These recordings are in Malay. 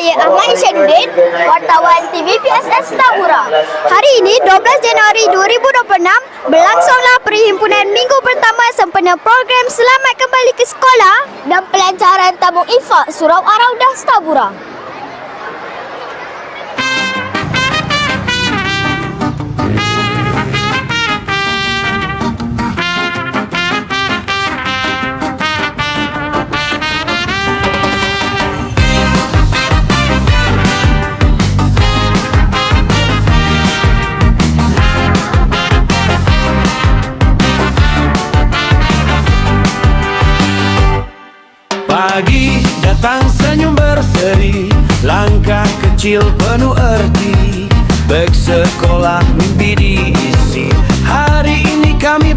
saya Ahmad Isyaduddin, wartawan TVPSS Tabura. Hari ini 12 Januari 2026 berlangsunglah perhimpunan minggu pertama sempena program Selamat Kembali ke Sekolah dan pelancaran tabung infak Surau Araudah Tabura. Pagi datang senyum berseri. Langkah kecil penuh erti. Beg sekolah mimpi diisi. Hari ini kami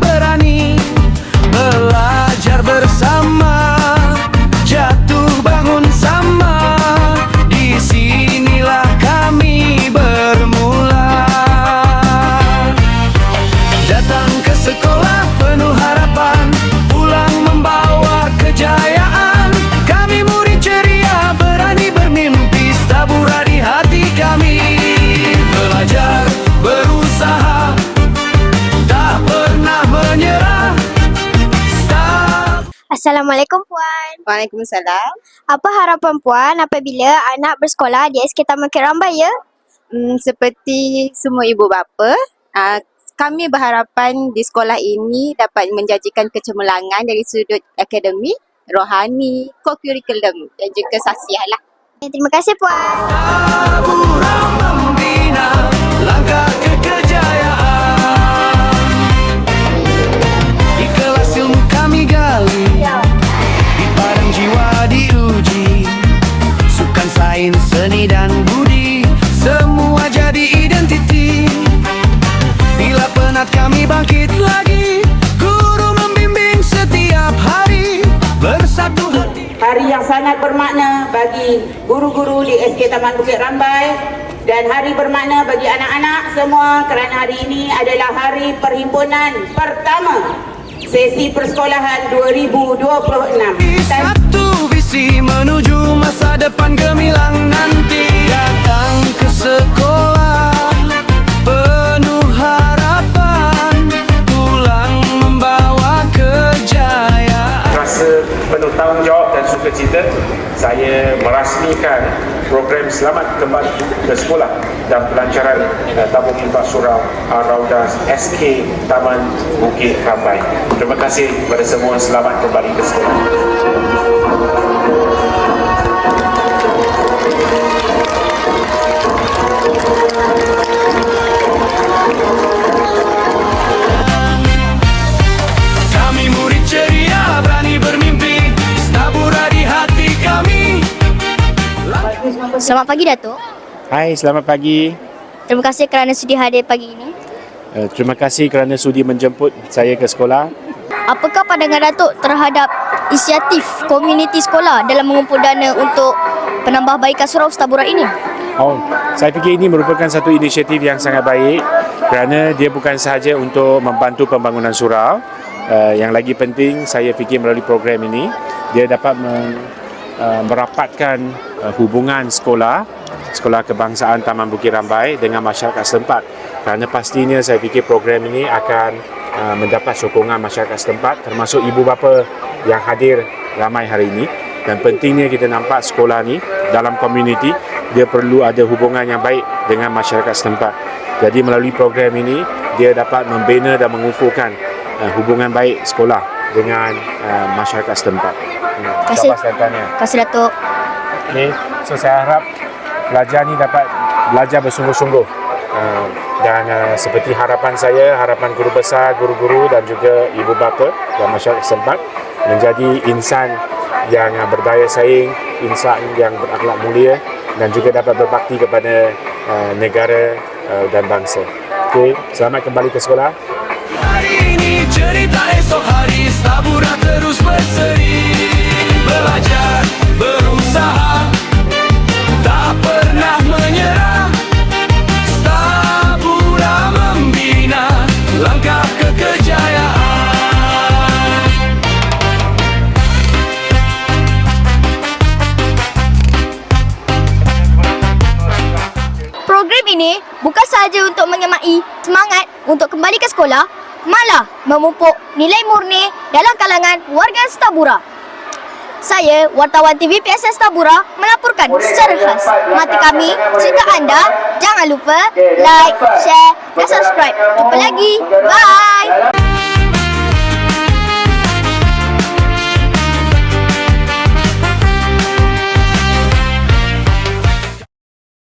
Assalamualaikum Puan. Waalaikumsalam. Apa harapan Puan apabila anak bersekolah di SK Taman Kerambai ya? Hmm, seperti semua ibu bapa, uh, kami berharapan di sekolah ini dapat menjanjikan kecemerlangan dari sudut akademik, rohani, co-curriculum dan juga sosial lah. Terima kasih Puan. Langkah sangat bermakna bagi guru-guru di SK Taman Bukit Rambai dan hari bermakna bagi anak-anak semua kerana hari ini adalah hari perhimpunan pertama sesi persekolahan 2026. Satu visi menuju masa depan gemilang nanti Datang ke sekolah sukacita saya merasmikan program Selamat Kembali ke Sekolah dan pelancaran uh, tabung infak surau Arauda SK Taman Bukit Rambai. Terima kasih kepada semua selamat kembali ke sekolah. Selamat pagi Datuk. Hai, selamat pagi. Terima kasih kerana sudi hadir pagi ini. Uh, terima kasih kerana sudi menjemput saya ke sekolah. Apakah pandangan Datuk terhadap inisiatif komuniti sekolah dalam mengumpul dana untuk penambahbaikan surau Setabura ini? Oh, saya fikir ini merupakan satu inisiatif yang sangat baik kerana dia bukan sahaja untuk membantu pembangunan surau. Uh, yang lagi penting saya fikir melalui program ini dia dapat men, uh, merapatkan uh, hubungan sekolah Sekolah Kebangsaan Taman Bukit Rambai dengan masyarakat setempat. Kerana pastinya saya fikir program ini akan uh, mendapat sokongan masyarakat setempat termasuk ibu bapa yang hadir ramai hari ini. Dan pentingnya kita nampak sekolah ni dalam komuniti dia perlu ada hubungan yang baik dengan masyarakat setempat. Jadi melalui program ini dia dapat membina dan mengukuhkan uh, hubungan baik sekolah dengan uh, masyarakat setempat. Hmm, Kasih. Kasih Datuk. Okay. So saya harap pelajar ni dapat belajar bersungguh-sungguh. Uh, dan uh, seperti harapan saya, harapan guru besar, guru-guru dan juga ibu bapa dan masyarakat setempat menjadi insan yang uh, berdaya saing, insan yang berakhlak mulia dan juga dapat berbakti kepada uh, negara uh, dan bangsa. Okey, selamat kembali ke sekolah hari ini cerita esok hari stabura terus berseri belajar berusaha tak pernah menyerah stabura membina langkah ke kejayaan program ini bukan sahaja untuk menyemai semangat untuk kembali ke sekolah malah memupuk nilai murni dalam kalangan warga Setabura. Saya, wartawan TV PSS Tabura melaporkan secara khas. Mata kami, cerita anda. Jangan lupa like, share dan subscribe. Jumpa lagi.